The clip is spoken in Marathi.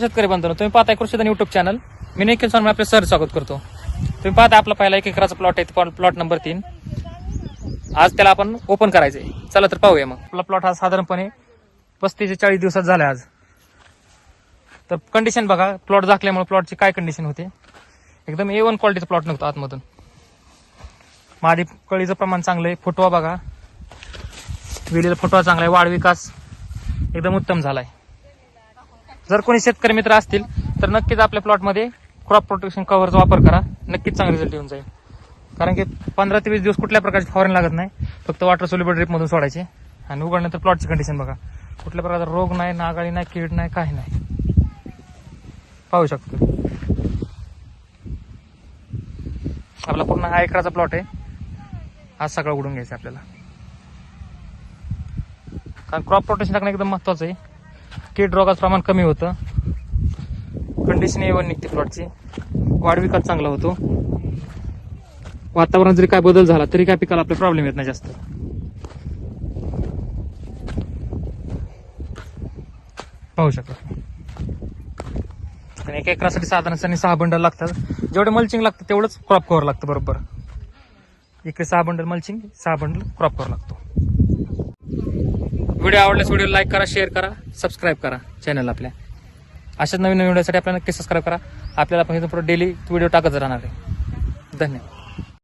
शेतकरी बांधव तुम्ही पाहताय कृषीधन युट्यूब चॅनल मी निखिल स्वामी आपले सर स्वागत करतो. तुम्ही पाहता आपला पहिला एक एकराचा प्लॉट आहे प्लॉट नंबर तीन. आज त्याला आपण ओपन करायचंय. चला तर पाहूया मग. आपला प्लॉट हा साधारणपणे पस्तीस ते चाळीस दिवसात झाला आज. तर कंडिशन बघा प्लॉट झाकल्यामुळे प्लॉटची काय कंडिशन होते? एकदम ए वन क्वालिटीचा प्लॉट नव्हता आतमधून. मादी कळीचं प्रमाण चांगलं आहे फुटवा बघा. विलीचा फुटवा चांगला आहे वाढ विकास एकदम उत्तम झाला आहे जर कोणी शेतकरी मित्र असतील तर नक्कीच आपल्या प्लॉटमध्ये क्रॉप प्रोटेक्शन कव्हरचा वापर करा. नक्कीच चांगला रिझल्ट येऊन जाईल. कारण की पंधरा ते वीस दिवस कुठल्या प्रकारची फवारणी लागत नाही. फक्त वॉटर सोल्युबल ड्रिपमधून सोडायचे. आणि उघडल्यानंतर प्लॉटची कंडिशन बघा. कुठल्या प्रकारचा रोग नाही नागाळी नाही कीड नाही काही नाही. पाहू शकतो. आपला पूर्ण हा एकराचा प्लॉट आहे. आज सगळं उडून घ्यायचं आपल्याला. कारण क्रॉप प्रोटेक्शन टाकणं एकदम महत्वाचं आहे. कीड रोगाचं प्रमाण कमी होतं. कंडिशन एवन निघते प्लॉटची वाढ विकास चांगला होतो. वातावरणात जरी काय बदल झाला तरी काय पिकाला आपला प्रॉब्लेम येत नाही जास्त. पाहू शकता. आणि एका एकरासाठी साधारण सहा बंडल लागतात. जेवढे मल्चिंग लागतं तेवढंच क्रॉप कव्हर लागतं बरोबर. इकडे सहा बंडल मल्चिंग सहा बंडल क्रॉप कव्हर लागतो. व्हिडिओ आवडल्यास व्हिडिओ लाईक करा शेअर करा सबस्क्राईब करा चॅनल आपल्या. अशाच नवीन नवीन व्हिडिओसाठी आपल्याला नक्की सबस्क्राईब करा. आपल्याला पण इथून पुढे डेली व्हिडिओ टाकत राहणार आहे. धन्यवाद.